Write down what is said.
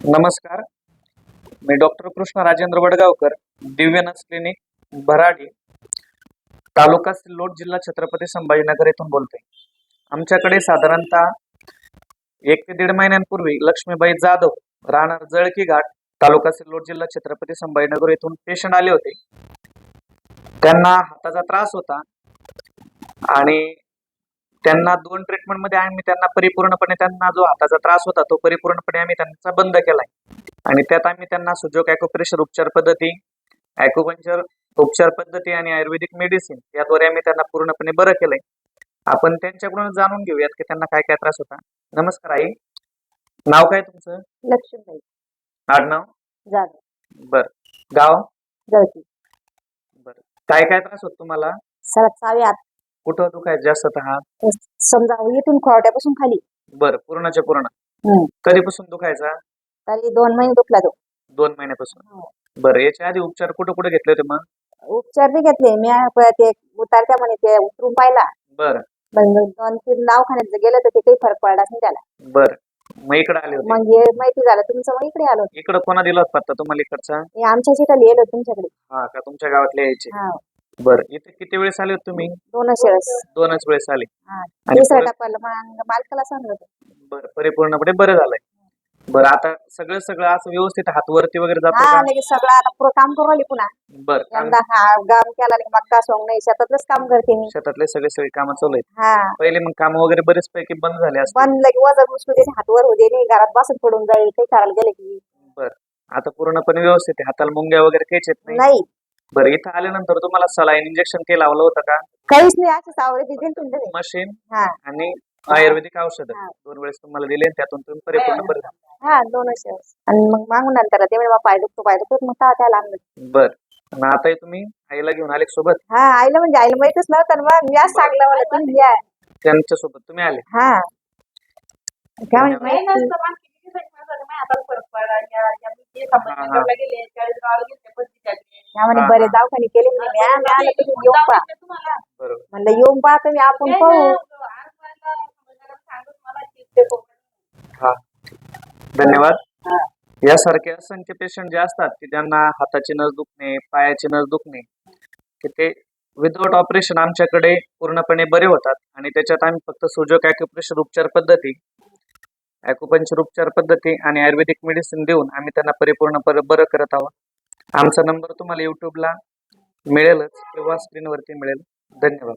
नमस्कार. मी डॉक्टर कृष्ण राजेंद्र वडगावकर दिव्यनस क्लिनिक भराडी तालुका सिल्लोड जिल्हा छत्रपती संभाजीनगर येथून बोलते आमच्याकडे साधारणतः एक ते दीड महिन्यांपूर्वी लक्ष्मीबाई जाधव राहणार जळकी घाट तालुका सिल्लोड जिल्हा छत्रपती संभाजीनगर येथून पेशंट आले होते. त्यांना हाताचा त्रास होता आणि त्यांना दोन ट्रीटमेंटमध्ये आम्ही त्यांना परिपूर्णपणे त्यांना जो हाताचा त्रास होता तो परिपूर्णपणे आम्ही त्यांचा बंद केलाय. आणि त्यात आम्ही त्यांना सुजोग ॲक्युप्रेशर उपचार पद्धती ॲक्युपंक्चर उपचार पद्धती आणि आयुर्वेदिक मेडिसिन याद्वारे आम्ही त्यांना पूर्णपणे बरं केलंय. आपण त्यांच्याकडून जाणून घेऊयात की त्यांना काय काय त्रास होता. नमस्कार आई. नाव काय तुमचं? लक्ष्मीबाई. आडनाव? जाधव. बर. गाव? जळकी. बर. काय काय त्रास होत तुम्हाला? सगळ्यात चावी आत कुठं दुखायचं जास्त तर हात समजा इथून खोरट्यापासून खाली. बर पूर्णच्या पूर्ण हम्म. कधीपासून दुखायचा? तरी दोन महिने दुखला तो. दोन महिन्यापासून. हो. बरं याच्या आधी उपचार कुठे कुठे घेतले होते मग? उपचार बी घेतले. मी प- ते उतारत्या म्हणे ते उतरून पाहिला. बरं. पण दोन तीन दवाखान्यात गेलं तर ते काही फरक पडलाच नाही त्याला. बरं. मग इकडे आले होते. मग हे माहिती झालं तुमचं मग इकडे आलो इकडं कोणा दिला होता पत्ता तुम्हाला इकडचा? हे आमच्या शेतात येलो तुमच्याकडे. हा का तुमच्या गावातले यायचे? हा. बरं. इथे किती वेळेस आले होते तुम्ही? दोनच वेळेस. दोनच वेळेस आले. हा. आणि तिसऱ्या परत- टप्प्याला मग मालकाला सांगत बरं परिपूर्णपणे बरं झालंय. बरं आता सगळं सगळं असं व्यवस्थित हात वरती वगैरे जातो हा का लगेच सगळं आता पुरं काम करू राहिली पुन्हा. बरं काम- यंदा हा गाम केला की मक्का सोंग नाही शेतातलंच काम करते मी. शेतातले सगळे सगळे कामं चालू आहेत. हा. पहिले मग काम वगैरे बरेच पैकी बंद झाले असते बंद लगे वजन उचलू दे हात वर होऊ दे नाही घरात बसून पडून जाईल काही करायला गेले की. बरं आता पूर्णपणे व्यवस्थित आहे. हाताला मुंग्या वगैरे काहीच येत नाही. नाही. बरं इथं आल्यानंतर तुम्हाला सलाईन इंजेक्शन काही लावलं होतं का? काहीच नाही असं सावरे दिली तुम्ही. मशीन हा. आणि आयुर्वेदिक औषध. दोन वेळेस तुम्हाला दिले आणि त्यातून तुम्ही परिपूर्ण बरं झाला. हा आणि मग मागून नंतर ते म्हणे "बा, पाय दुखतो पाय दुखतो. मग तेव्हा त्याला आणलं. बर. आणि तुम्ही आईला घेऊन आले सोबत? हा आईला म्हणजे आईला माहितच नव्हतं ना मग. मी आज सांगलं मला तुम्ही या. त्यांच्यासोबत तुम्ही आले. हा. काय म्हणजे. माहिती हा, बरे. दवाखाने केले म्हणे मी आम्ही आलं तुम्ही येऊन पहा. बरोबर. म्हणलं येऊन पहा तुम्ही आपण पाहू. हा. धन्यवाद. यासारखे असंख्य पेशंट जे असतात की ज्यांना हाताची नस दुखणे पायाची नस दुखणे की ते विदाउट ऑपरेशन आमच्याकडे पूर्णपणे बरे होतात. आणि त्याच्यात आम्ही फक्त सुजोक ॲक्युप्रेशर उपचार पद्धती ॲक्युपंचर उपचार पद्धती आणि आयुर्वेदिक मेडिसिन देऊन आम्ही त्यांना परिपूर्ण पर- बरं करत आहोत. आमचा नंबर तुम्हाला युट्यूबला मिळेलच. किंवा स्क्रीनवरती मिळेल. धन्यवाद.